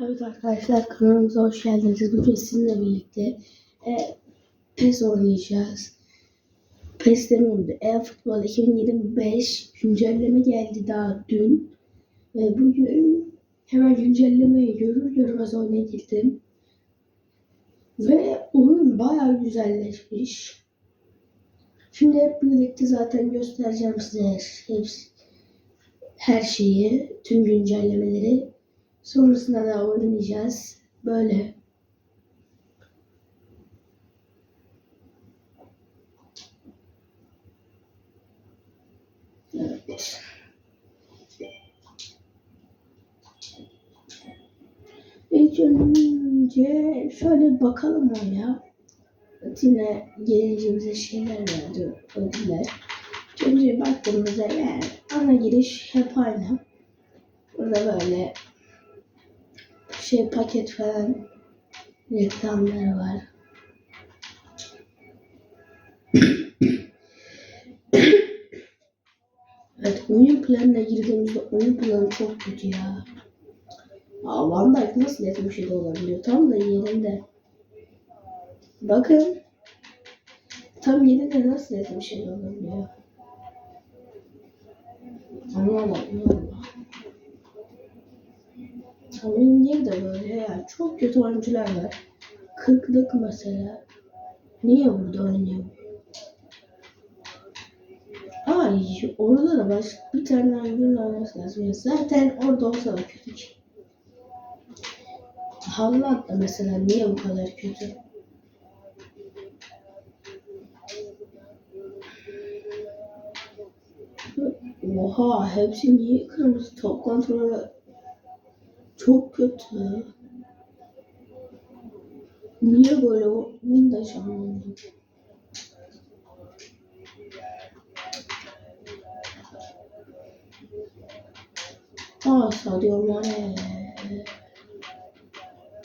Evet arkadaşlar kanalımıza hoş geldiniz. Bugün sizinle birlikte e, PES oynayacağız. PES demiyorum da e-futbol 2025 güncelleme geldi daha dün. Ve bugün hemen güncellemeyi görür görmez oyuna girdim. Ve oyun bayağı güzelleşmiş. Şimdi hep birlikte zaten göstereceğim size hepsi, her şeyi, tüm güncellemeleri. Sonrasında da oynayacağız. Böyle. Evet. İlk önce şöyle bakalım oraya. Yine gelince bize şeyler verdi, ödüller. Önce baktığımızda yani ana giriş hep aynı. Burada böyle şey paket falan reklamları var. evet oyun planına girdiğimizde oyun planı çok kötü ya. Aa, Van Dijk nasıl etmiş de olabiliyor? Tam da yerinde. Bakın. Tam yerinde nasıl etmiş de olabiliyor? Anlamadım. Oyun niye de böyle ya? Çok kötü oyuncular var. Kırklık mesela. Niye burada oynuyor? Ay orada da başka bir tane oyuncunun olması lazım. Zaten orada olsa da kötü ki. Haaland da mesela niye bu kadar kötü? Oha hepsi niye kırmızı top kontrolü çok kötü. Niye böyle bunu da hiç anlamadım. Aa Sadio Mane.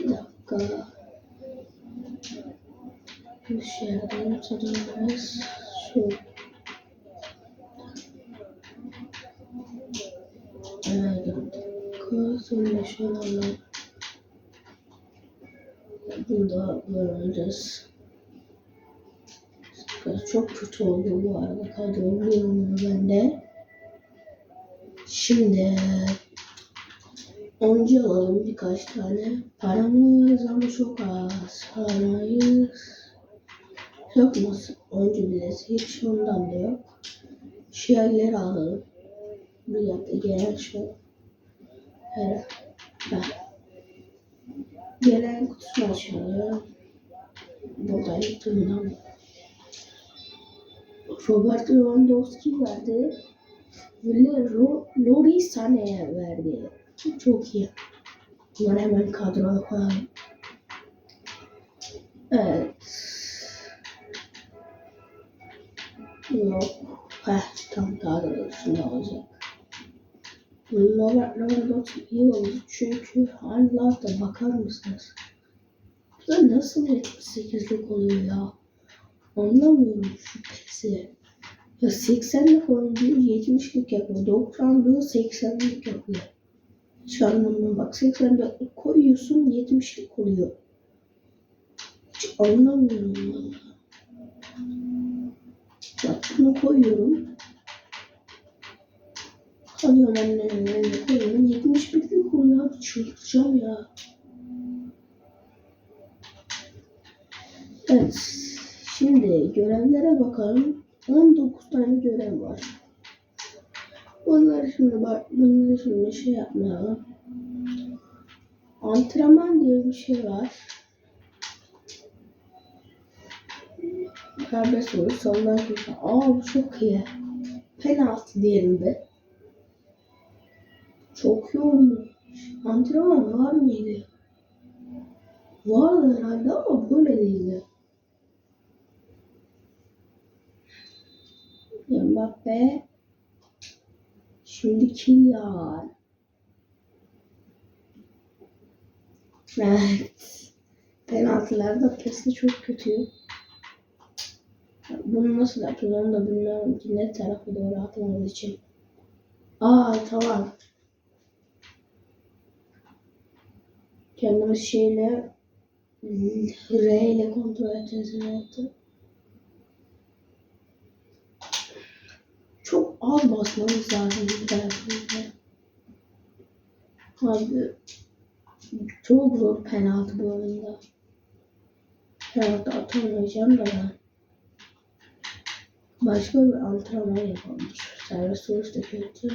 Bir dakika. Bir şey. Şu. Evet. Sonra şöyle alalım. Bunu da göreceğiz. Çok kötü oldu bu arada. Kaydırıyorum ben de. Şimdi oncu alalım birkaç tane. Paramız ama çok az. Paramayız. Yok mu? Oncu bilesi hiç ondan da yok. Şiirleri alalım. Bir dakika gelen şu. Evet. Heh. Gelen kutusunu açalım. Burada yıktığımdan. Robert Lewandowski verdi. Ve Ro Lori Sané'ye verdi. Çok iyi. Bunları hemen kadroya koyalım. Evet. Yok. Heh, tam kadrosunda olacak. Robert Lewandowski iyi oldu çünkü hala da bakar mısınız? Bu nasıl 78'lik oluyor ya? Anlamıyorum şu pesi. Ya 80'lik oyuncuyu 70'lik yapıyor. 90'lığı 80'lik yapıyor. Hiç anlamıyorum. Bak 84'lik koyuyorsun 70'lik oluyor. Hiç anlamıyorum valla. Bak bunu koyuyorum. Alıyorum annemin önüne koyuyorum. 71'lik oluyor abi. Çıldıracağım ya. Evet. Şimdi görevlere bakalım. 19 tane görev var. Bunları şimdi bak, bunları şimdi şey yapmayalım. Antrenman diye bir şey var. Serbest vuruş, soldan köşe. Aa bu çok iyi. Penaltı diyelim de. Çok olmuş. Antrenman var mıydı? Vardı herhalde ama böyle değildi. Mbappe. Şimdi Kylian. Evet. Penaltılarda pesi çok kötü. Bunu nasıl onu da bilmiyorum ki ne tarafa doğru atmamız için. Aa tamam. Kendimiz şeyle R ile kontrol edeceğiz hayatı. Çok az basmamız lazım tarafımızda. Abi çok zor penaltı bu oyunda. Penaltı atamayacağım da ben. Başka bir antrenman yapalım. Serbest vuruş da kötü.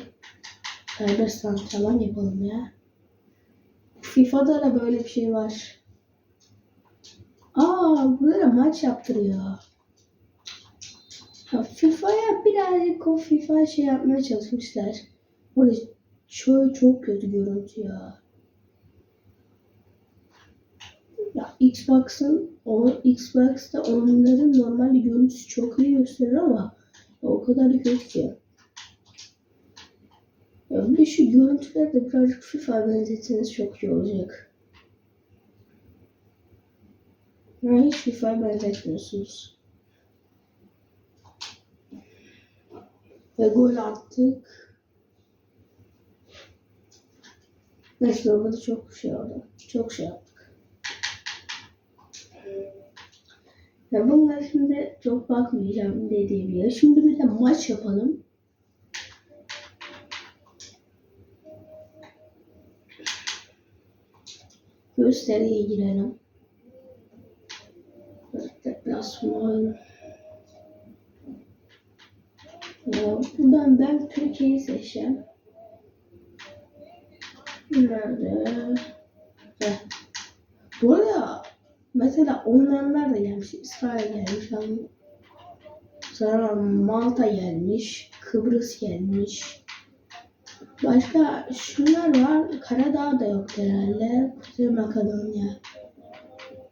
Serbest antrenman yapalım ya. FIFA'da da böyle bir şey var. Aa böyle maç yaptırıyor. Ya FIFA'ya birazcık o FIFA şey yapmaya çalışmışlar. Orada çok çok kötü görüntü ya. Ya Xbox'ın o Xbox'ta onların normalde görüntüsü çok iyi gösterir ama o kadar da kötü ki. Ya bir şu görüntüleri de birazcık FIFA benzetseniz çok iyi olacak. Ama hiç FIFA benzetmiyorsunuz. Ve gol attık. Neyse orada çok şey oldu. Çok şey yaptık. Ya bunlar şimdi çok bakmayacağım dediğim ya. Şimdi bir de maç yapalım. Gösteriye girelim. Deplasman. Buradan ben Türkiye'yi seçeceğim. Nerede? Heh. Bu arada mesela oynayanlar da gelmiş. İsrail gelmiş. Sonra Malta gelmiş. Kıbrıs gelmiş. Başka şunlar var. Karadağ da yok herhalde. Kuzey Makedonya.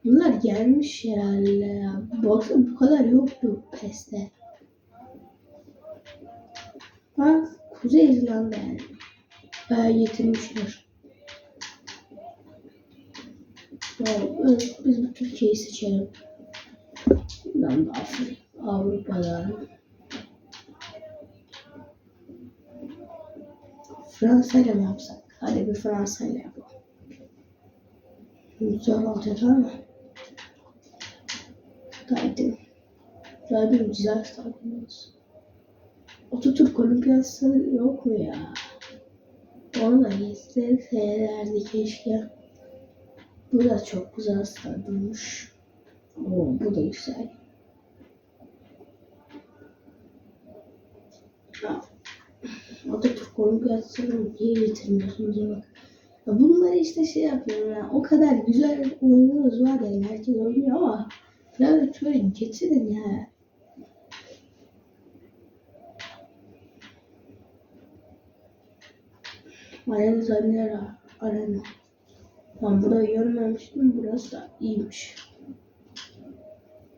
Bunlar gelmiş herhalde ya. Baksana bu kadar yoktu PES'te. Bak Kuzey İrlanda yani. Bayağı getirmişler. Ya, evet, biz bu Türkiye'yi seçelim. Buradan da Afrika, Avrupa'dan. Fransa ile mi yapsak? Hadi bir Fransa ile yapalım. Güzel olacak ama. Zaten. Zaten güzel stadyumumuz. Atatürk Olimpiyatı yok mu ya? Onu da gitseylerdi keşke. Bu da çok güzel stadyummuş. Oo, bu da güzel. Ha. Atatürk Olimpiyatlarını niye getirmiyorsunuz ya bak. Ya bunları işte şey yapıyorum ya. O kadar güzel oyununuz var ya. Herkes oynuyor ama biraz şöyle getirin ya. Arena Zanera. Arena. Ben burayı görmemiştim. Burası da iyiymiş.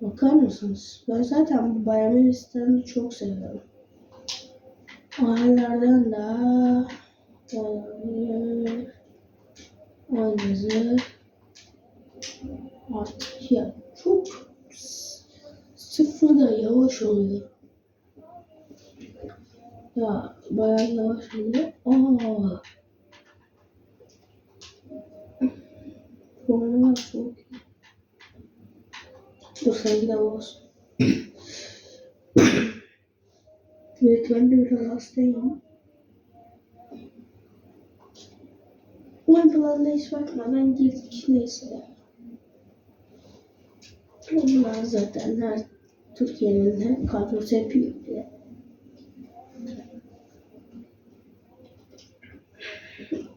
Bakar mısınız? Ben zaten bu Bayern Münih stadını çok seviyorum. Mahallelerden da. Oynazı artık ya çok sıfırda yavaş oluyor. Ya bayağı yavaş oluyor. Aa. Formalar çok. Dur sen de olsun. Evet ben de biraz hastayım. Oyun planına hiç bakmadan girdik neyse. Bunlar zaten her Türkiye'nin her kadrosu yapıyor bile.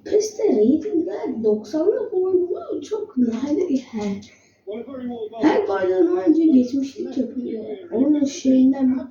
PES'te ratingler 90'lık oyunu çok nadir yani. Her golden önce geçmişlik yapıyor. Onun şeyinden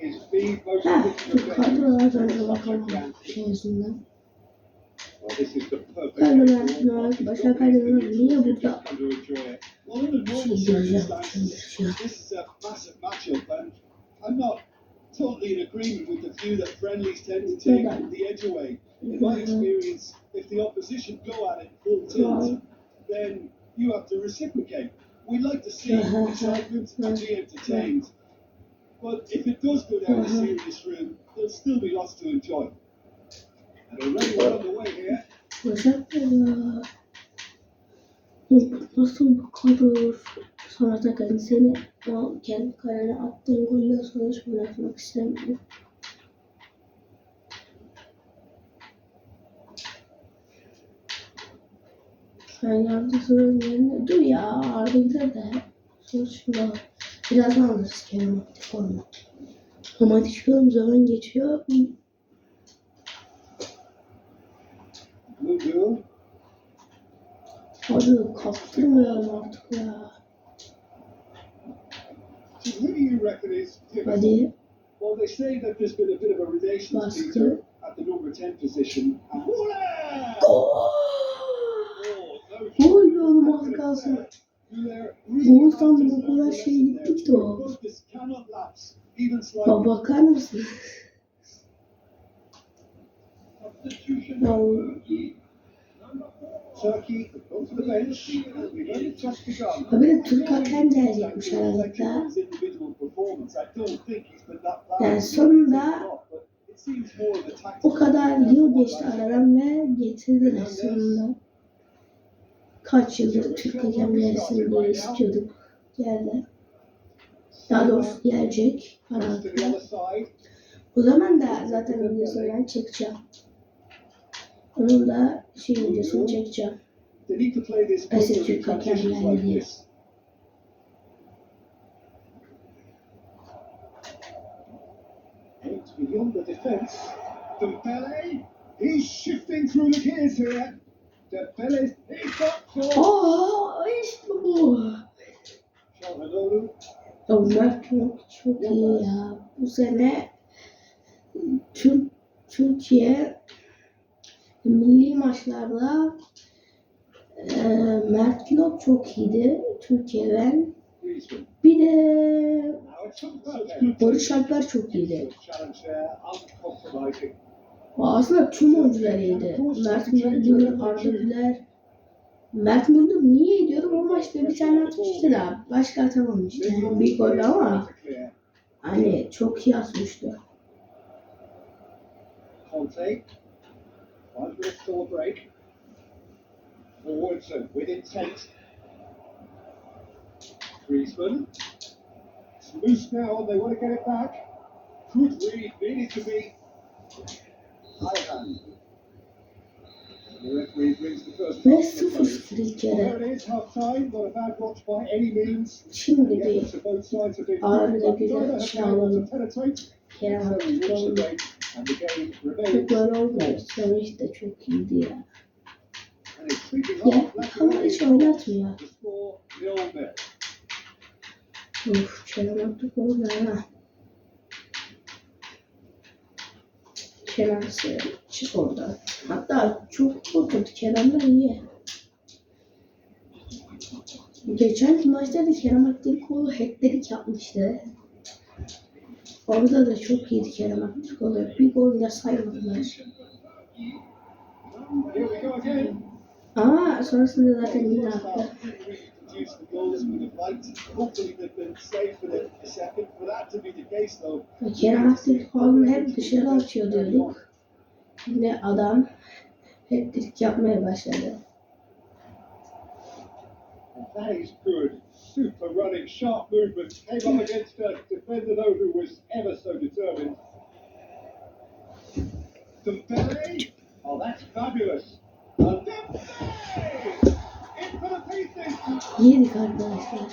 is the most Ha, legitimate şu venue kadrolardan for da such a bakalım grand şey yüzünden. Well, this is the perfect Kadrolar, venue for Noel, party başka toppings kadrolar that niye you burada? just come to enjoy it. Well, in maçı indireceğim. Çıldıracağım. This is a massive matchup, and I'm not totally in agreement with the view that friendlies tend to take Neden? the edge away. In my experience, if the opposition go at it full tilt, then you have to reciprocate. We like to see excitement and be entertained. But if it does go down a serious route, there'll still be lots to enjoy. And already we're on the way here. Ya. Nasıl bu kadar? Sonra da kendi seni o kendi kalene attığın golle sonuç oynatmak istemiyorum. Sen yardımcının yerine dur ya ardında da sonuçta birazdan alırız aktif olma. Ama çıkıyorum zaman geçiyor. Blue Blue. Abi kaptırmıyorum artık ya. So who do you reckon is pivotal? Hadi. Well, they say that there's been a bit of a relations teaser at the number 10 position. Gol! Oh, Gol kalsın. that. They're really Gol to o kadar şey there. gitti ki o. Ya bakar mısın? Ya, bir de Türk hakem gelecekmiş aralıkta. Yani sonunda o kadar yıl geçti aradan ve getirdiler sonunda. Kaç yıldır Türk hakem gelsin diye istiyorduk. Geldi. Daha doğrusu gelecek side. O zaman da zaten videosunu ben çekeceğim. Onun da şey videosunu çekeceğim. İn Türk hakemlerle like diye. beyond the defence. Dembele, he's shifting through the gears here. Aa işte bu. Onlar çok çok iyi ya. Bu sene Türk Türkiye milli maçlarda e, Mert Lok çok iyiydi Türkiye'den. Bir de Barış Alper çok iyiydi. Aslında tüm oyuncular iyiydi. Mert Müldür, Arda Güler. Mert Müldür niye iyi diyorum o maçta bir tane atmıştı da başka atamamıştı. Yani bir gol ama hani çok iyi atmıştı. Conte. Five minutes a break. And with intent. Griezmann. It's loose now they want to get it back. Good read, needed to be. Ve close. 0-0 ilk means. Şimdi bir efforts of both sides have been Ağır good, da but güzel penetrate. Kerem game çok böyle olmuyor. Sonuç da çok iyiydi ya. Ya ama hiç oynatmıyor. Uf Kerem Aktürkoğlu ne ha? Kerem Sığır, çık oradan. Hatta çok. Kerem de iyi. Geçen maçta da Kerem Aktürkoğlu hat-trick yapmıştı. Orada da çok iyiydi Kerem Aktürkoğlu. Bir gol de saymadılar. Ama sonrasında zaten yine attı. Produce the goals we would like. Hopefully they've been saved for the the second. For that to be the case though. Kerem Aktürkoğlu'nu hep dışarı atıyor diyorduk. Şimdi adam hat-trick yapmaya başladı. That is good. Super running, sharp movement. Came up against a defender though who was ever so determined. Dembele. Oh, that's fabulous. Dembele! Yedik arkadaşlar.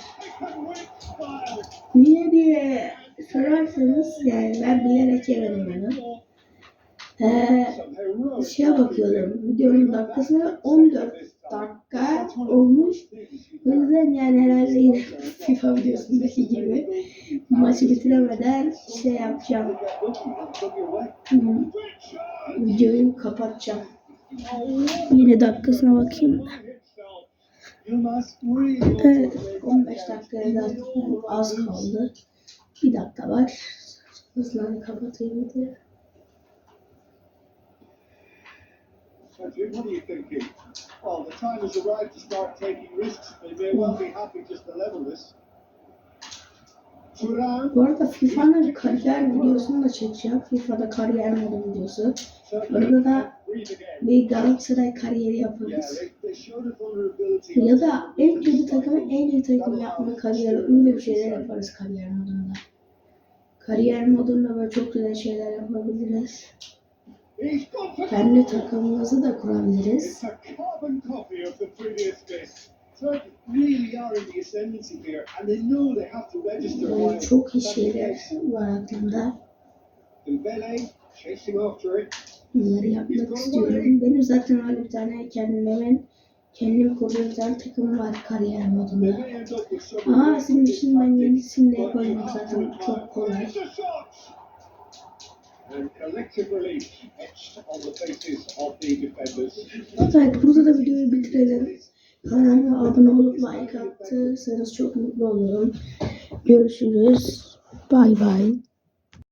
Niye diye sorarsanız yani ben bilerek yemedim onu. Ee, şeye bakıyordum. Videonun dakikasına 14 dakika olmuş. O yüzden yani herhalde yine FIFA videosundaki gibi maçı bitiremeden şey yapacağım. Hmm, Videoyu kapatacağım. Yine dakikasına bakayım. Evet 15 dakikaya da az kaldı. Bir dakika var. Hızla kapatayım diye. So, Jim, what are you thinking? Well, the time has arrived to start taking risks. They may well be happy just to level this. Turan, Bu arada FIFA'nın kariyer videosunu da çekeceğim. FIFA'da kariyer modu videosu. Orada da. Bir Galatasaray kariyeri yaparız. Ya da en kötü takımı en iyi takım yapma kariyeri öyle bir şeyler yaparız kariyer modunda. Kariyer modunda böyle çok güzel şeyler yapabiliriz. Kendi takımımızı da kurabiliriz. While çok iyi şeyler var aklımda. Bunları yapmak istiyorum. Benim zaten öyle bir tane kendimin kendim kurduğum bir tane takımım var kariyer modunda. Ama senin için ben yenisini de yaparım zaten çok kolay. It's a shot! And collective relief etched on the faces of the defenders. Evet burada da videoyu bitirelim. Kanalıma abone olup like attıysanız çok mutlu olurum. Görüşürüz. Bay bay.